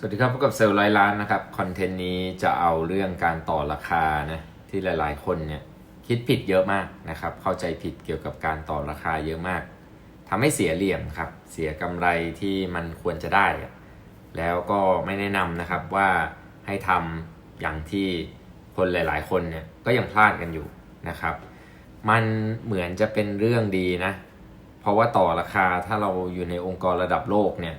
สวัสดีครับพบกับเซลล์ร้อยล้านนะครับ คอนเทนต์นี้จะเอาเรื่องการต่อราคานะที่หลายๆ คนเนี่ยคิดผิดเยอะมากนะครับ เข้าใจผิดเกี่ยวกับการต่อราคาเยอะมากทำให้เสียเหลี่ยมครับ เสียกำไรที่มันควรจะได้ แล้วก็ไม่แนะนำนะครับว่าให้ทำอย่างที่คนหลาย ๆ คนเนี่ยก็ยังพลาดกันอยู่นะครับ มันเหมือนจะเป็นเรื่องดีนะ เพราะว่าต่อราคาถ้าเราอยู่ในองค์กรระดับโลกเนี่ย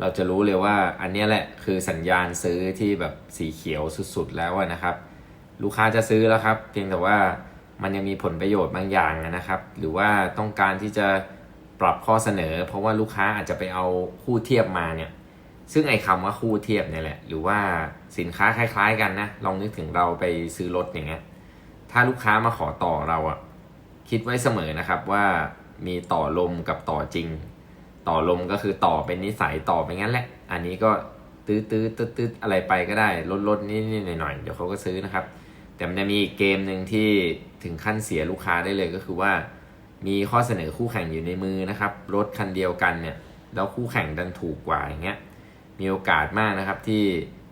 เราจะรู้เลยว่าอันนี้แหละคือสัญญาณซื้อที่แบบสีเขียวสุดๆแล้วนะครับ ลูกค้าจะซื้อแล้วครับ เพียงแต่ว่ามันยังมีผลประโยชน์บางอย่างนะครับ หรือว่าต้องการที่จะปรับข้อเสนอ เพราะว่าลูกค้าอาจจะไปเอาคู่เทียบมาเนี่ยซึ่งไอ้คำว่าคู่เทียบเนี่ยแหละ หรือว่าสินค้าคล้าย ๆ กันนะลองนึกถึงเราไปซื้อรถอย่างเงี้ยถ้าลูกค้ามาขอต่อเราอะคิดไว้เสมอนะครับว่ามีต่อลมกับต่อจริง ต่อลมก็คือต่อเป็นนิสัยต่อไปงั้นแหละ อันนี้ก็ตื้อตื้อตื้อตื้ออะไรไปก็ได้ลดลดนิดนิดหน่อยหน่อยเดี๋ยวเขาก็ซื้อนะครับ แต่มันจะมีเกมหนึ่งที่ถึงขั้นเสียลูกค้าได้เลยก็คือว่า มีข้อเสนอคู่แข่งอยู่ในมือนะครับรถคันเดียวกันเนี่ยแล้วคู่แข่งดันถูกกว่าอย่างเงี้ยมีโอกาสมากนะครับที่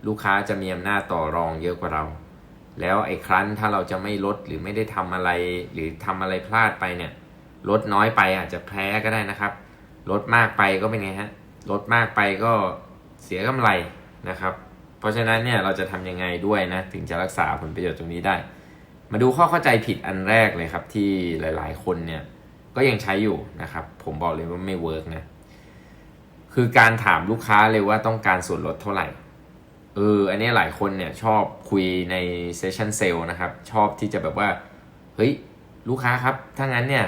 ลูกค้าจะมีอำนาจต่อรองเยอะกว่าเรา แล้วไอ้ครั้นถ้าเราจะไม่ลดหรือไม่ได้ทำอะไร หรือทำอะไรพลาดไปเนี่ยลดน้อยไปอาจจะแพ้ก็ได้นะครับ ลดมากไปก็เป็นไงฮะลดมากไปก็เสียกำไรนะครับ เพราะฉะนั้นเนี่ยเราจะทำยังไงด้วยนะถึงจะรักษาผลประโยชน์ตรงนี้ได้ มาดูข้อเข้าใจผิดอันแรกเลยครับที่หลาย ๆ คนเนี่ยก็ยังใช้อยู่นะครับ ผมบอกเลยว่าไม่เวิร์กนะคือการถามลูกค้าเลยว่าต้องการส่วนลดเท่าไหร่เอออันนี้หลายคนเนี่ยชอบคุยในเซสชันเซลนะครับ ชอบที่จะแบบว่า เฮ้ย ลูกค้าครับ ถ้างั้นเนี่ย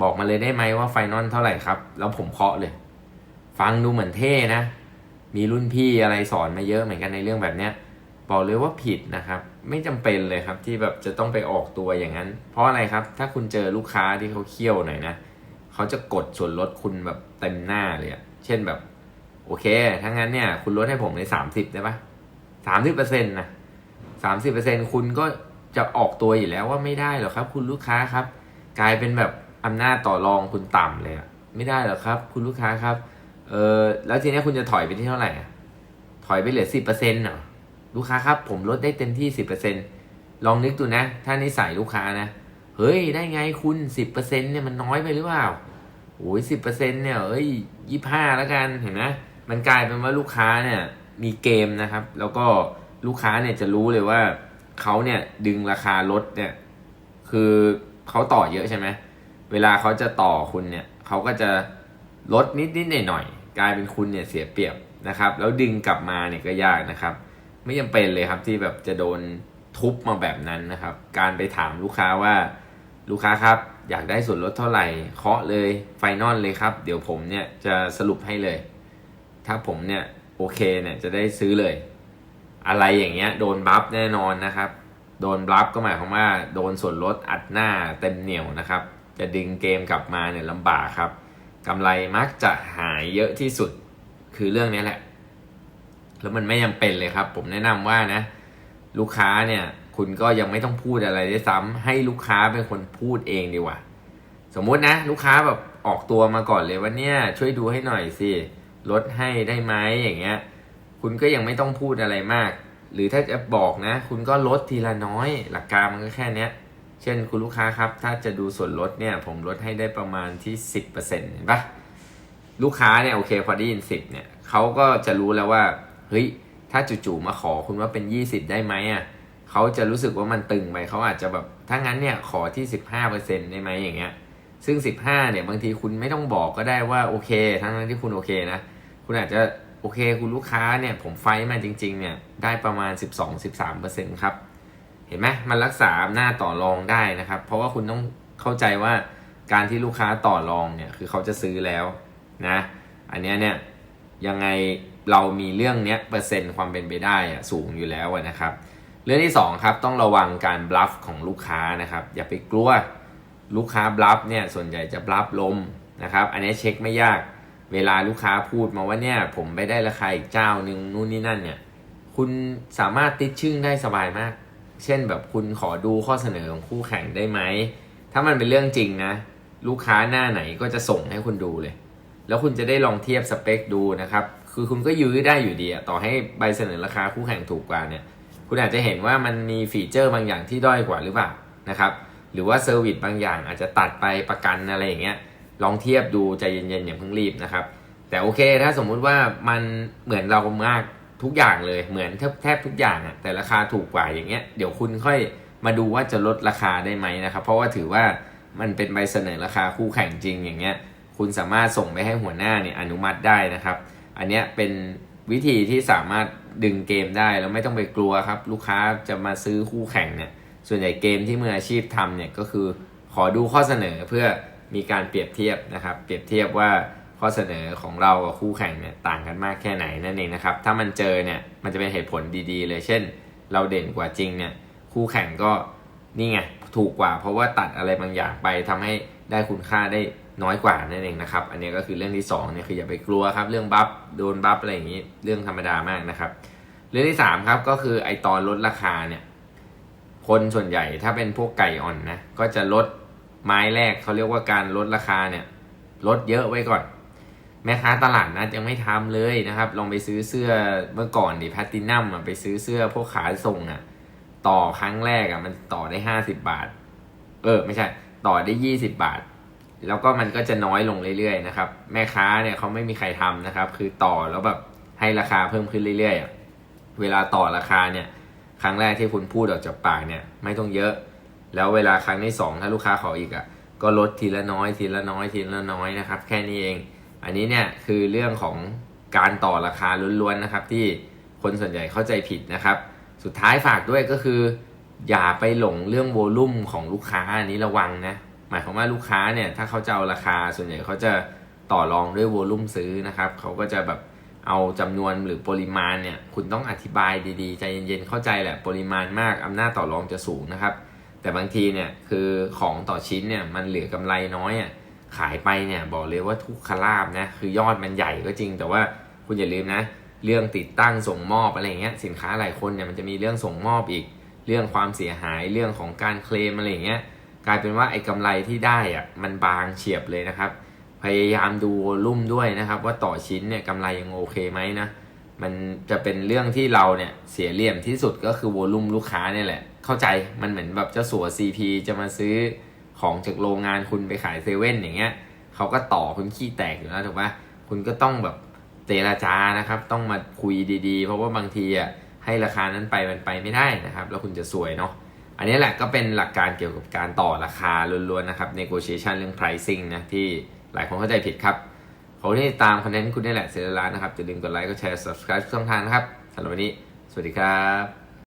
บอกมาเลยได้ไหมว่าไฟนอลเท่าไหร่ครับ แล้วผมเคาะเลย ฟังดูเหมือนเท่นะ มีรุ่นพี่อะไรสอนมาเยอะเหมือนกันในเรื่องแบบเนี้ยบอกเลยว่าผิดนะครับ ไม่จำเป็นเลยครับที่แบบจะต้องไปออกตัวอย่างนั้น เพราะอะไรครับ ถ้าคุณเจอลูกค้าที่เขาเคี่ยวหน่อยนะเขาจะกดส่วนลดคุณแบบเต็มหน้าเลยอะเช่นแบบ โอเคถ้างั้นเนี่ย คุณลดให้ผมในสามสิบได้ปะสามสิบเปอร์เซ็นต์นะสามสิบเปอร์เซ็นคุณก็จะออกตัวอยู่แล้วว่าไม่ได้หรอกครับ คุณลูกค้าครับ กลายเป็นแบบ อำนาจต่อรองคุณต่ำเลยอะไม่ได้หรอกครับ คุณลูกค้าครับเออแล้วทีนี้คุณจะถอยไปที่เท่าไหร่อะถอยไปเหลือสิบเปอร์เซ็นต์เหรอลูกค้าครับ ผมลดได้เต็มที่สิบเปอร์เซ็นต์ลองนึกดูนะ ถ้านิสัยลูกค้านะ เฮ้ย ได้ไงคุณสิบเปอร์เซ็นต์เนี่ยมันน้อยไปหรือเปล่าโอ้ยสิบเปอร์เซ็นต์เนี่ยเอ้ยยี่ห้าแล้วกันเห็นไหมมันกลายเป็นว่าลูกค้าเนี่ย มีเกมนะครับ แล้วก็ลูกค้าเนี่ยจะรู้เลยว่าเขาเนี่ยดึงราคาลดเนี่ย คือเขาต่อเยอะใช่ไหม เวลาเขาจะต่อคุณเนี่ยเขาก็จะลดนิดนิดหน่อยหน่อยกลายเป็นคุณเนี่ยเสียเปรียบนะครับ แล้วดึงกลับมาเนี่ยก็ยากนะครับ ไม่จำเป็นเลยครับที่แบบจะโดนทุบมาแบบนั้นนะครับ การไปถามลูกค้าว่าลูกค้าครับ อยากได้ส่วนลดเท่าไหร่เคาะเลยไฟนอลเลยครับ เดี๋ยวผมเนี่ยจะสรุปให้เลย ถ้าผมเนี่ยโอเคเนี่ยจะได้ซื้อเลย อะไรอย่างเงี้ยโดนบัฟแน่นอนนะครับ โดนบัฟก็หมายความว่าโดนส่วนลดอัดหน้าเต็มเหนียวนะครับ จะดึงเกมกลับมาเนี่ยลำบากครับกำไรมักจะหายเยอะที่สุดคือเรื่องนี้แหละ แล้วมันไม่จำเป็นเลยครับ ผมแนะนำว่านะ ลูกค้าเนี่ย คุณก็ยังไม่ต้องพูดอะไรได้ซ้ำให้ลูกค้าเป็นคนพูดเองดีกว่า สมมุตินะ ลูกค้าแบบออกตัวมาก่อนเลยว่าเนี่ยช่วยดูให้หน่อยสิลดให้ได้ไหมอย่างเงี้ย คุณก็ยังไม่ต้องพูดอะไรมาก หรือถ้าจะบอกนะ คุณก็ลดทีละน้อย หลักการมันก็แค่เนี้ย เช่นคุณลูกค้าครับ ถ้าจะดูส่วนลดเนี่ยผมลดให้ได้ประมาณที่สิบเปอร์เซ็นต์เห็นปะลูกค้าเนี่ยโอเคพอได้ยินสิบเนี่ยเขาก็จะรู้แล้วว่าเฮ้ยถ้าจู่ๆมาขอคุณว่าเป็นยี่สิบได้ไหมอะเขาจะรู้สึกว่ามันตึงไปเขาอาจจะแบบถ้างั้นเนี่ยขอที่สิบห้าเปอร์เซ็นต์ได้ไหมอย่างเงี้ย ซึ่งสิบห้าเนี่ยบางทีคุณไม่ต้องบอกก็ได้ว่าโอเค ทั้งนั้นที่คุณโอเคนะคุณอาจจะโอเคคุณลูกค้าเนี่ยผมไฟมาจริง ๆ เนี่ยได้ประมาณ 12-13%ครับ ห็นไหมมันรักษาอำนาจต่อรองได้นะครับ เพราะว่าคุณต้องเข้าใจว่าการที่ลูกค้าต่อรองเนี่ยคือเขาจะซื้อแล้วนะอันนี้เนี่ยยังไงเรามีเรื่องเนี้ยเปอร์เซ็นต์ความเป็นไปได้อะสูงอยู่แล้วนะครับ เรื่องที่สองครับต้องระวังการบลัฟของลูกค้านะครับ อย่าไปกลัวลูกค้าบลัฟเนี่ยส่วนใหญ่จะบลัฟลมนะครับอันนี้เช็คไม่ยากเวลาลูกค้าพูดมาว่าเนี่ยผมไปได้ราคาอีกเจ้าหนึ่งนู่นนี่นั่นเนี่ยคุณสามารถติดชึ่งได้สบายมาก เช่นแบบคุณขอดูข้อเสนอของคู่แข่งได้ไหม ถ้ามันเป็นเรื่องจริงนะ ลูกค้าหน้าไหนก็จะส่งให้คุณดูเลย แล้วคุณจะได้ลองเทียบสเปคดูนะครับ คือคุณก็ยื้อได้อยู่ดีอะต่อให้ใบเสนอราคาคู่แข่งถูกกว่าเนี่ย คุณอาจจะเห็นว่ามันมีฟีเจอร์บางอย่างที่ด้อยกว่าหรือเปล่านะครับ หรือว่าเซอร์วิสบางอย่างอาจจะตัดไปประกันอะไรอย่างเงี้ย ลองเทียบดูใจเย็นๆอย่าเพิ่งรีบนะครับ แต่โอเค ถ้าสมมุติว่ามันเหมือนเรามาก ทุกอย่างเลยเหมือนแทบแทบทุกอย่างอะแต่ราคาถูกกว่าอย่างเงี้ยเดี๋ยวคุณค่อยมาดูว่าจะลดราคาได้ไหมนะครับ เพราะว่าถือว่ามันเป็นใบเสนอราคาคู่แข่งจริงอย่างเงี้ยคุณสามารถส่งไปให้หัวหน้าเนี่ยอนุมัติได้นะครับ อันเนี้ยเป็นวิธีที่สามารถดึงเกมได้แล้วไม่ต้องไปกลัวครับ ลูกค้าจะมาซื้อคู่แข่งเนี่ยส่วนใหญ่เกมที่มืออาชีพทำเนี่ยก็คือขอดูข้อเสนอเพื่อมีการเปรียบเทียบนะครับ เปรียบเทียบว่า ข้อเสนอของเรากับคู่แข่งเนี่ยต่างกันมากแค่ไหนนั่นเองนะครับ ถ้ามันเจอเนี่ยมันจะเป็นเหตุผลดีๆ เลย เช่น เราเด่นกว่าจริงเนี่ยคู่แข่งก็นี่ไงถูกกว่า เพราะว่าตัดอะไรบางอย่างไปทำให้ได้คุณค่าได้น้อยกว่านั่นเองนะครับ อันนี้ก็คือเรื่องที่2เนี่ยคืออย่าไปกลัวครับ เรื่องบัฟโดนบัฟอะไรอย่างนี้เรื่องธรรมดามากนะครับ เรื่องที่3ครับก็คือไอตอนลดราคาเนี่ยคนส่วนใหญ่ถ้าเป็นพวกไก่อ่อนนะก็จะลดไม้แรกเขาเรียกว่าการลดราคาเนี่ยลดเยอะไว้ก่อน แม่ค้าตลาดนัดยังไม่ทำเลยนะครับ ลองไปซื้อเสื้อเมื่อก่อนดิแพตตินัมไปซื้อเสื้อพวกขายส่งอะ่ะ ต่อครั้งแรกอะ่ะมันต่อได้ห้าสิบบาท เออ ไม่ใช่ ต่อได้ยี่สิบบาท แล้วก็มันก็จะน้อยลงเรื่อยๆนะครับ แม่ค้าเนี่ยเขาไม่มีใครทำนะครับ คือต่อแล้วแบบให้ราคาเพิ่มขึ้นเรื่อยๆ เวลาต่อราคาเนี่ย ครั้งแรกที่คุณพูดออกจากปากเนี่ย ไม่ต้องเยอะ แล้วเวลาครั้งที่สองถ้าลูกค้าขออีกอะ่ะ ก็ลดทีละน้อยทีละน้อยทีละน้อยนะครับ แค่นี้เอง อันนี้เนี่ยคือเรื่องของการต่อราคาล้วนๆนะครับ ที่คนส่วนใหญ่เข้าใจผิดนะครับ สุดท้ายฝากด้วยก็คือ อย่าไปหลงเรื่องโวลุ่มของลูกค้าอันนี้ระวังนะหมายความว่าลูกค้าเนี่ยถ้าเขาจะเอาราคาส่วนใหญ่เขาจะต่อรองด้วยโวลุ่มซื้อนะครับเขาก็จะแบบเอาจำนวนหรือปริมาณเนี่ยคุณต้องอธิบายดีๆใจเย็นๆเข้าใจแหละปริมาณมากอำนาจต่อรองจะสูงนะครับ แต่บางทีเนี่ยคือของต่อชิ้นเนี่ยมันเหลือกำไรน้อยอะ ขายไปเนี่ยบอกเลยว่าทุกขลาบนะคือยอดมันใหญ่ก็จริง แต่ว่าคุณอย่าลืมนะ เรื่องติดตั้งส่งมอบอะไรเงี้ยสินค้าหลายคนเนี่ยมันจะมีเรื่องส่งมอบอีก เรื่องความเสียหายเรื่องของการเคลมอะไรเงี้ยกลายเป็นว่าไอ้กำไรที่ได้อะมันบางเฉียบเลยนะครับ พยายามดูวอลุ่มด้วยนะครับ ว่าต่อชิ้นเนี่ยกำไรยังโอเคไหมนะมันจะเป็นเรื่องที่เราเนี่ยเสียเหลี่ยมที่สุดก็คือวอลุ่มลูกค้าเนี่ยแหละ เข้าใจมันเหมือนแบบเจ้าสัว CP จะมาซื้อ ของจากโรงงานคุณไปขายเซเว่นอย่างเงี้ยเขาก็ต่อคุณขี้แตกอยู่แล้วถูกปะคุณก็ต้องแบบเจรจานะครับ ต้องมาคุยดีๆ เพราะว่าบางทีอะให้ราคานั้นไปมันไปไม่ได้นะครับ แล้วคุณจะสวยเนาะอันนี้แหละก็เป็นหลักการเกี่ยวกับการต่อราคาล้วนๆนะครับ negotiation เรื่อง pricing นะที่หลายคนเข้าใจผิดครับขอที่ตามคอนเทนต์คุณได้แหละเสียร้านนะครับอย่าลืมกดไลค์กดแชร์ subscribe ช่องทางนะครับสำหรับวันนี้ สวัสดีครับ